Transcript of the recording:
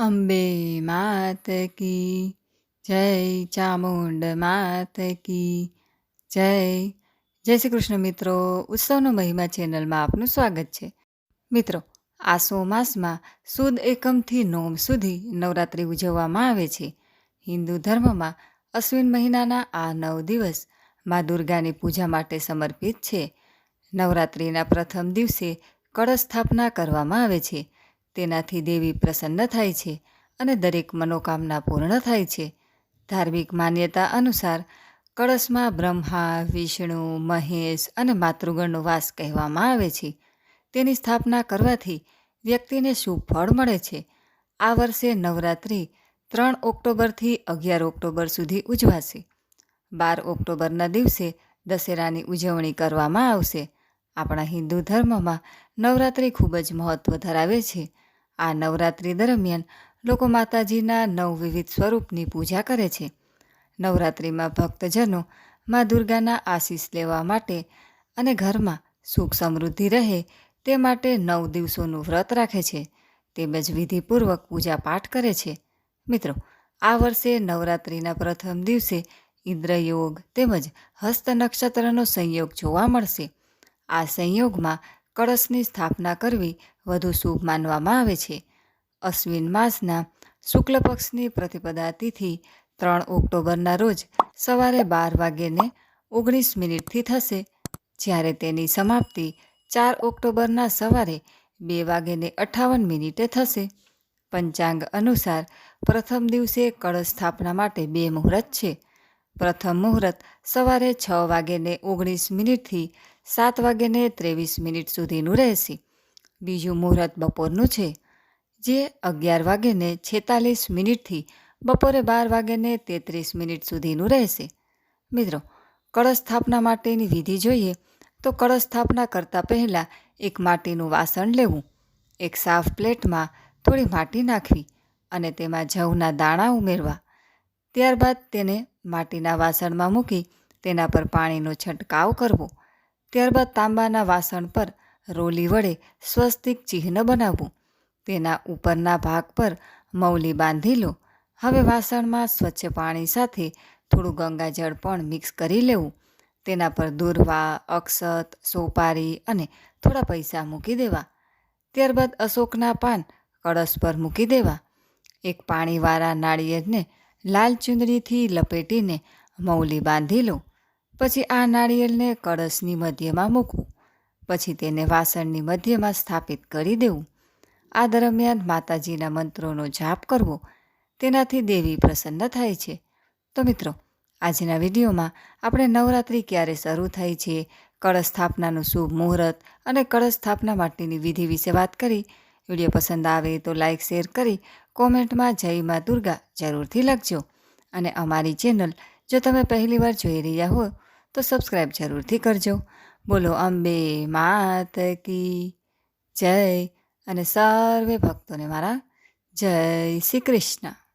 અંબે માત કી, જય ચામુંડ માત કી, જય. જય શ્રી કૃષ્ણ મિત્રો, ઉત્સવનો મહિમા ચેનલમાં આપનું સ્વાગત છે. મિત્રો, આસો માસમાં સુદ એકમથી નોમ સુધી નવરાત્રિ ઉજવવામાં આવે છે. હિન્દુ ધર્મમાં અશ્વિન મહિનાના આ નવ દિવસ મા દુર્ગાની પૂજા માટે સમર્પિત છે. નવરાત્રિના પ્રથમ દિવસે કળશ સ્થાપના કરવામાં આવે છે. તેનાથી દેવી પ્રસન્ન થાય છે અને દરેક મનોકામના પૂર્ણ થાય છે. ધાર્મિક માન્યતા અનુસાર કળશમાં બ્રહ્મા, વિષ્ણુ, મહેશ અને માતૃગણનો વાસ કહેવામાં આવે છે. તેની સ્થાપના કરવાથી વ્યક્તિને શુભ ફળ મળે છે. આ વર્ષે નવરાત્રિ ત્રણ ઓક્ટોબરથી અગિયાર ઓક્ટોબર સુધી ઉજવાશે. બાર ઓક્ટોબરના દિવસે દશેરાની ઉજવણી કરવામાં આવશે. આપણા હિન્દુ ધર્મમાં નવરાત્રિ ખૂબ જ મહત્ત્વ ધરાવે છે. આ નવરાત્રિ દરમિયાન લોકો માતાજીના નવ વિવિધ સ્વરૂપની પૂજા કરે છે. નવરાત્રિમાં ભક્તજનો મા દુર્ગાના આશીષ લેવા માટે અને ઘરમાં સુખ સમૃદ્ધિ રહે તે માટે નવ દિવસોનું વ્રત રાખે છે. તેમજ વિધિપૂર્વક પૂજા પાઠ કરે છે. મિત્રો, આ વર્ષે નવરાત્રિના પ્રથમ દિવસે ઇન્દ્રયોગ તેમજ હસ્ત નક્ષત્રનો સંયોગ જોવા મળશે. આ સંયોગમાં કળશની સ્થાપના કરવી વધુ શુભ માનવામાં આવે છે. અશ્વિન માસના શુક્લ પક્ષની પ્રતિપદા તિથિ ત્રણ ઓક્ટોબરના રોજ સવારે બાર વાગ્યેને ઓગણીસ મિનિટથી થશે. જ્યારે તેની સમાપ્તિ ચાર ઓક્ટોબરના સવારે બે વાગ્યેને અઠ્ઠાવન મિનિટે થશે. પંચાંગ અનુસાર પ્રથમ દિવસે કળશ સ્થાપના માટે બે મુહૂર્ત છે. પ્રથમ મુહૂર્ત સવારે છ વાગ્યે ઓગણીસ મિનિટથી સાત વાગ્યે ત્રેવીસ મિનિટ સુધીનું રહેશે. બીજું મુહૂર્ત બપોરનું છે, જે અગિયાર વાગ્યે છેતાલીસ મિનિટથી બપોરે બાર વાગ્યે તેત્રીસ મિનિટ સુધીનું રહેશે. મિત્રો, કળશ સ્થાપના માટેની વિધિ જોઈએ તો કળશ સ્થાપના કરતાં પહેલાં એક માટીનું વાસણ લેવું, એક સાફ પ્લેટમાં થોડી માટી નાખવી અને તેમાં જવના દાણા ઉમેરવા. ત્યારબાદ તેને માટીના વાસણમાં મૂકી તેના પર પાણીનો છંટકાવ કરવો. ત્યારબાદ તાંબાના વાસણ પર રોલી વડે સ્વસ્તિક ચિહ્ન બનાવવું. તેના ઉપરના ભાગ પર મૌલી બાંધી લો. હવે વાસણમાં સ્વચ્છ પાણી સાથે થોડું ગંગાજળ પણ મિક્સ કરી લેવું. તેના પર દુર્વા, અક્ષત, સોપારી અને થોડા પૈસા મૂકી દેવા. ત્યારબાદ અશોકના પાન કળશ પર મૂકી દેવા. એક પાણીવાળા નાળિયેરને લાલ ચુંદડીથી લપેટીને મૌલી બાંધી લો. પછી આ નાળિયેરને કળશની મધ્યમાં મૂકવું. પછી તેને વાસણની મધ્યમાં સ્થાપિત કરી દેવું. આ દરમિયાન માતાજીના મંત્રોનો જાપ કરવો. તેનાથી દેવી પ્રસન્ન થાય છે. તો મિત્રો, આજના વિડીયોમાં આપણે નવરાત્રિ ક્યારે શરૂ થાય છે, કળશ સ્થાપનાનું શુભ મુહૂર્ત અને કળશ સ્થાપના માટેની વિધિ વિશે વાત કરી. વીડિયો પસંદ આવે તો લાઇક શેર કરી કોમેન્ટમાં જય મા દુર્ગા જરૂરથી લખજો. અને અમારી ચેનલ જો તમે પહેલીવાર જોઈ રહ્યા હો તો સબસ્ક્રાઈબ જરૂરથી કરજો. બોલો, અંબે માત કી જય અને સર્વે ભક્તોને મારા જય શ્રી કૃષ્ણ.